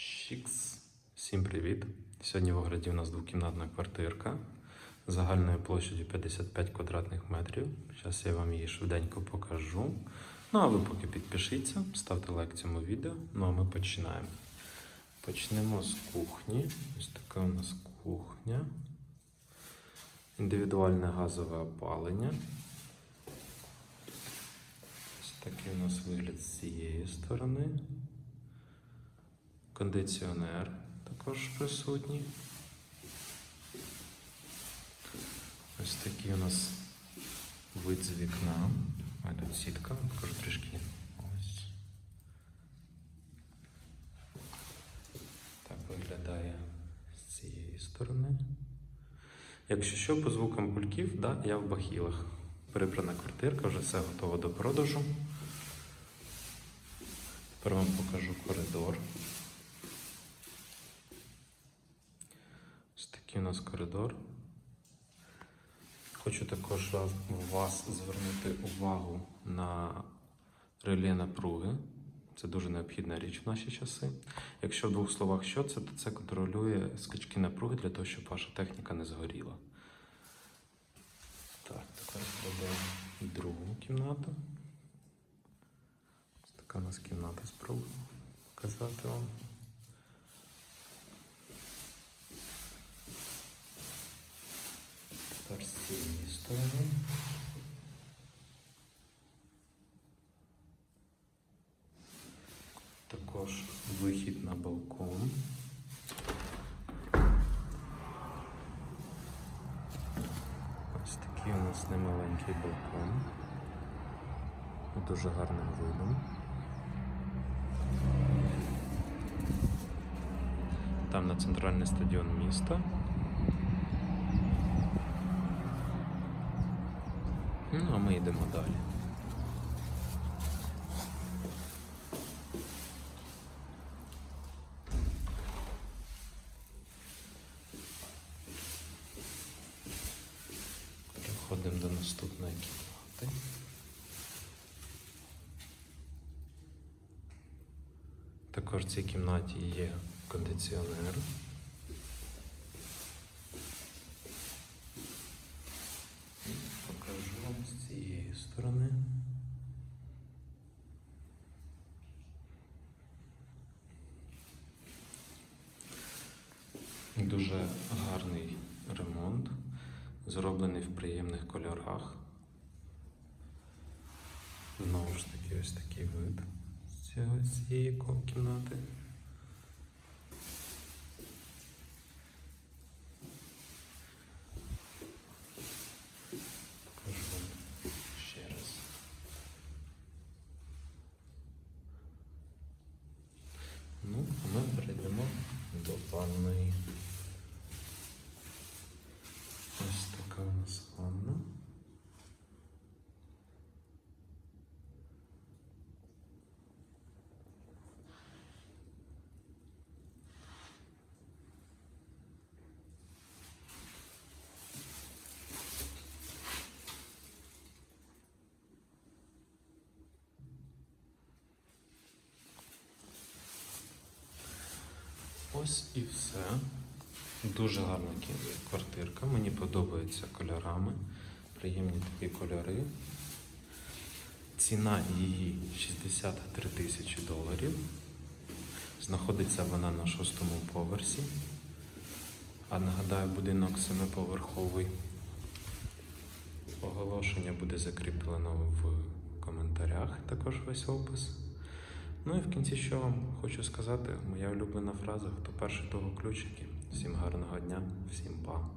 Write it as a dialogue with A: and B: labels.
A: Чікс. Всім привіт! Сьогодні в ограді у нас двокімнатна квартирка загальною площадю 55 квадратних метрів. Зараз я вам її швиденько покажу. Ну а ви поки підпишіться, ставте лайк цьому відео. Ну а ми починаємо. Почнемо з кухні. Ось така у нас кухня. Індивідуальне газове опалення. Ось такий у нас вигляд з цієї сторони. Кондиціонер також присутній. Ось такий у нас вид з вікна. А тут сітка, покажу трішки. Так виглядає з цієї сторони. Якщо що, по звукам пульків, да, я в бахілах. Прибрана квартирка, вже все готово до продажу. Тепер вам покажу коридор. Ось такий у нас коридор. Хочу також вас, звернути увагу на реле напруги. Це дуже необхідна річ в наші часи. Якщо в двох словах що це, то це контролює скачки напруги для того, щоб ваша техніка не згоріла. Так, тепер пройдемо другу кімнату. Ось така у нас кімната спробую показати вам. Тепер з цієї сторони. Також вихід на балкон. Ось такий у нас немаленький балкон. Дуже гарним видом. Там на центральний стадіон міста. Ну, а ми йдемо далі. Переходимо до наступної кімнати. Також в цій кімнаті є кондиціонер. Покажу вам з цієї сторони. Дуже гарний ремонт, зроблений в приємних кольорах. Знову ж таки, ось такий вид з цієї кімнати. Покажу вам ще раз. Ну, а ми перейдемо до ванної. Ось така у нас ванна. Ось і все. Дуже гарна квартирка. Мені подобається кольорами. Приємні такі кольори. Ціна її 63 тисячі доларів. Знаходиться вона на шостому поверсі. А нагадаю, будинок семиповерховий. Оголошення буде закріплено в коментарях, також весь опис. Ну і в кінці що вам хочу сказати, моя улюблена фраза: хто перший, того ключики. Всім гарного дня, всім па.